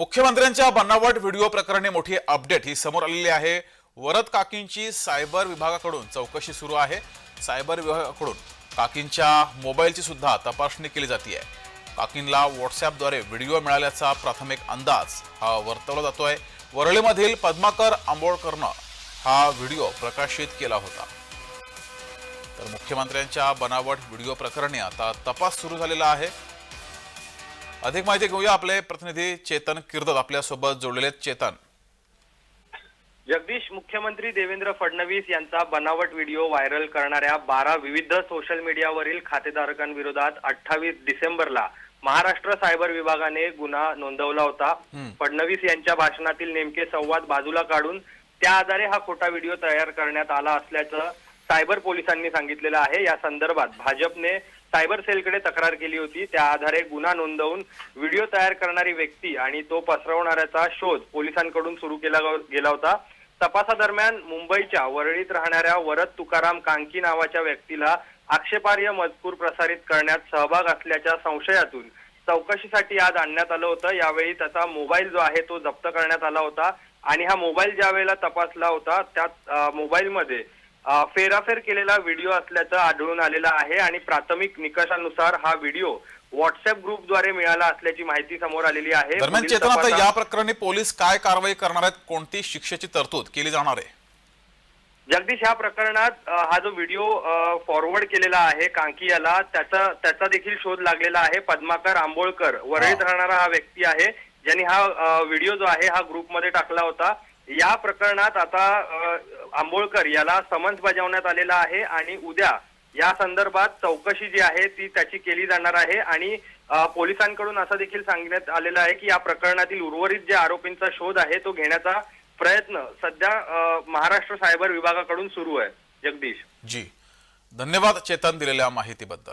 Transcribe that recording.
मुख्यमंत्र्यांच्या बनावट व्हिडिओ प्रकरणी मोठी अपडेट ही समोर आलेली आहे. वरद काकींची सायबर विभागाकडून चौकशी सुरू आहे. सायबर विभागाकडून काकींच्या मोबाईलची सुद्धा तपासणी केली जाते. आहे काकींना व्हॉट्सॲपद्वारे व्हिडिओ मिळाल्याचा प्राथमिक अंदाज हा वर्तवला जातोय. वरळीमधील पद्माकर आंबोळकरनं हा व्हिडिओ प्रकाशित केला होता. तर मुख्यमंत्र्यांच्या बनावट व्हिडिओ प्रकरणी आता तपास सुरू झालेला आहे. अधिक माहिती घेऊया आपले प्रतिनिधी चेतन किर्दत आपल्यासोबत जोडलेले. चेतन. जगदीश मुख्यमंत्री देवेंद्र फडणवीस यांचा बनावट व्हिडिओ व्हायरल करणाऱ्या बारा विविध सोशल मीडियावरील खातेधारकांविरोधात अठ्ठावीस डिसेंबरला महाराष्ट्र सायबर विभागाने गुन्हा नोंदवला होता. फडणवीस यांच्या भाषणातील नेमके संवाद बाजूला काढून त्या आधारे हा खोटा व्हिडिओ तयार करण्यात आला असल्याचं सायबर पोलिसांनी सांगितलेलं आहे. या संदर्भात भाजपने सायबर सेलकडे तक्रार केली होती. त्या आधारे गुन्हा नोंदवून व्हिडिओ तयार करणारी व्यक्ती आणि तो पसरवणाऱ्याचा शोध पोलिसांकडून सुरू केला गेला होता. तपासादरम्यान मुंबईच्या वरळीत राहणाऱ्या वरद तुकाराम कांकी नावाच्या व्यक्तीला आक्षेपार्ह मजकूर प्रसारित करण्यात सहभाग असल्याच्या संशयातून चौकशीसाठी आज आणण्यात आलं होतं. यावेळी त्याचा मोबाईल जो आहे तो जप्त करण्यात आला होता आणि हा मोबाईल ज्या वेळेला तपासला होता त्यात मोबाईलमध्ये फेराफेर केलेला व्हिडिओ असल्याचं आढळून आलेलं आहे आणि प्राथमिक निकषानुसार हा व्हिडिओ व्हॉट्सअप ग्रुपद्वारे मिळाला असल्याची माहिती समोर आलेली आहे. दरम्यान चेतन आता या प्रकरणी पोलीस काय कारवाई करणार आहेत? कोणती शिक्षेची तरतूद केली जाणार आहे? जगदीश ह्या प्रकरणात हा जो व्हिडिओ फॉरवर्ड केलेला आहे कांकी याला त्याचा त्याचा देखील शोध लागलेला आहे. पद्माकर आंबोळकर वरळीत. राहणारा हा व्यक्ती आहे. ज्यांनी हा व्हिडिओ जो आहे हा ग्रुपमध्ये टाकला होता. या प्रकरणात आता आंबोळकर याला समन्स बजावण्यात आलेला आहे आणि उद्या या संदर्भात चौकशी जी आहे ती त्याची केली जाणार आहे आणि पोलिसांकडून असं देखील सांगण्यात आलेलं आहे की या प्रकरणातील उर्वरित जे आरोपींचा शोध आहे तो घेण्याचा प्रयत्न सध्या महाराष्ट्र सायबर विभागाकडून सुरू आहे. जगदीश. जी. धन्यवाद चेतन दिलेल्या माहितीबद्दल.